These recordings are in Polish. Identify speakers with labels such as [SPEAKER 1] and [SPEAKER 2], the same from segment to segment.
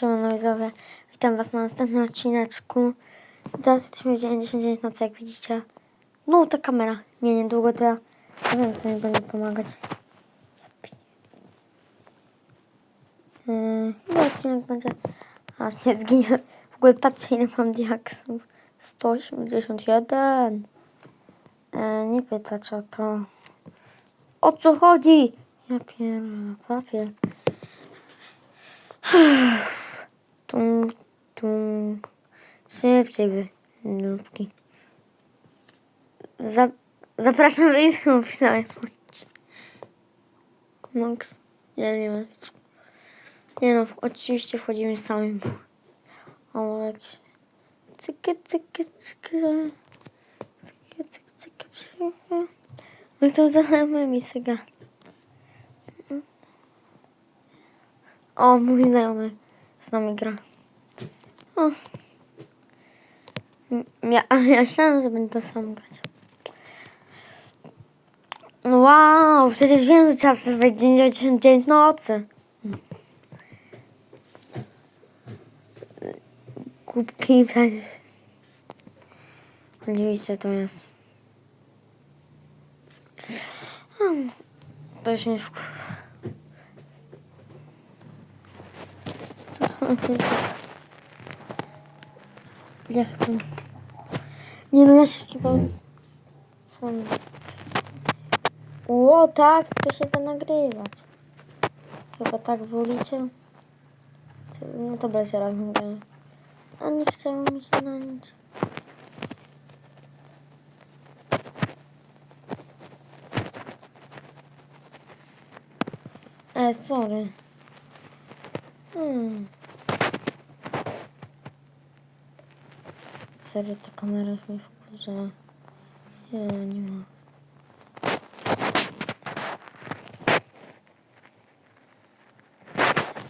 [SPEAKER 1] Siemano witam was na następnym odcineczku. Teraz jesteśmy w 99 nocy, jak widzicie. No, ta kamera. Nie, niedługo to ja, nie wiem, kto mi będzie pomagać. Yy, chyba odcinek będzie... Aż nie zginie. W ogóle patrzcie, ile mam diaksów. 181. Yy, nie pytać o to. O co chodzi? Ja pierdolę, papier. Tum, tum. Szybciej wy, nubki. Za, zapraszam widzów na iPhone. Max. Nie, nie ma. Nie no, oczywiście wchodzimy sami. O, jakieś... Cyky, cyky, cyky. Cyky, cyky, cyky, cyky. My to znajomymi syga. O, mój znajomy z nami gra. O. Ja, ja myślałam, że będę sam grać. Wow, przecież wiem, że trzeba przetrwać dzień 99 nocy. Kubki przecież. Oczywiście to jest. Hmm, To się nie wkur... Co to jest? Ja chyba... Nie no, ja się chyba... Ło, tak, to się da nagrywać. Chyba tak wolicie. No to będzie raz. A nie chciało mi się na nic. E, sorry. Hmm. Serio, ta kamera już mnie wkurza. Ja nie ma.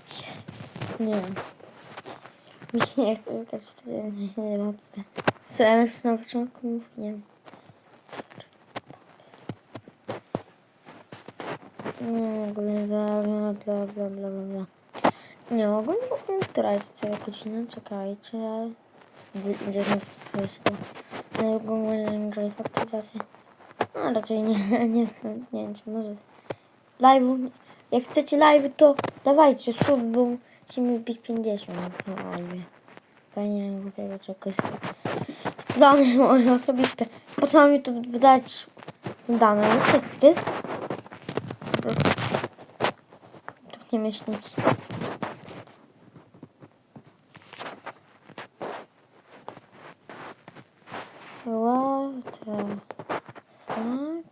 [SPEAKER 1] Jest. Nie. Mi się nie chce wygrać 4 nocy. Co ja na początku mówiłem. Nie, ogólnie bla bla bla bla bla bla bla. Nie, ogólnie powiem, która jest cała godzina, czekajcie. 19.30. Niedługo może grać w aktywizację. No raczej nie, nie, nie wiem, czy może live. Jak chcecie live, to dawajcie sub, bo musimy bić 50 na live. Fajnie, głupiego czegoś. Dane moje osobiste. Po co mi tu dać dane? No to jest? To jest... Tu nie myśleć. What the fuck?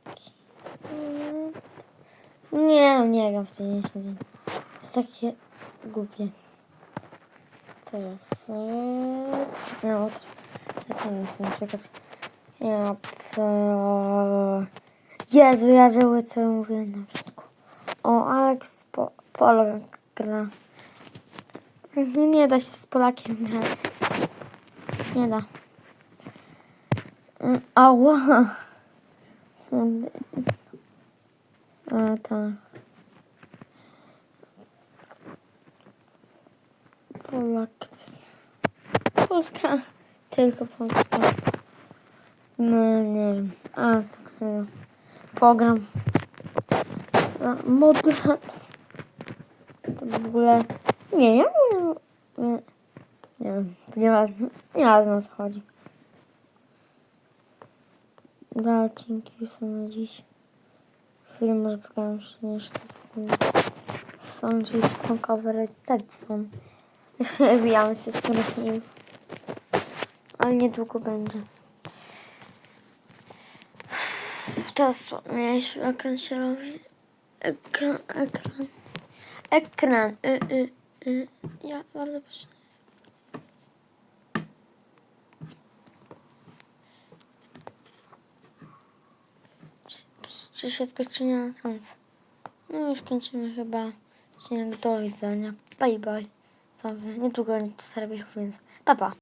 [SPEAKER 1] Nie, nie gram w ten dzień. To jest takie głupie. To jest... No, to... Ja to nie wiem, czekać. Ja... p- Jezu, ja żyły co mówię na przykład. O, Alex po, Polak gra. Nie da się z Polakiem grać. Nie da. Ała. A, tak. Polak. Polska. Tylko Polska. No, nie wiem. A, tak sobie. Program. A, Modlat. To w ogóle... Nie, ja mówię... Nie, nie wiem. Nieważne. Nieważne o co chodzi. Dwa odcinki są na dziś. Film może pokażę jeszcze sekund. Są, czyli są covery Stetson. Jeszcze wybijamy się z których. Ale niedługo będzie. Teraz mniejszy ekran się robi. Ekran, ekran. Ekran. Y, y, y. Ja bardzo proszę. Czy się skończyła szans? No już kończymy chyba do widzenia. Bye bye. Co? Niedługo to robić, więc pa pa.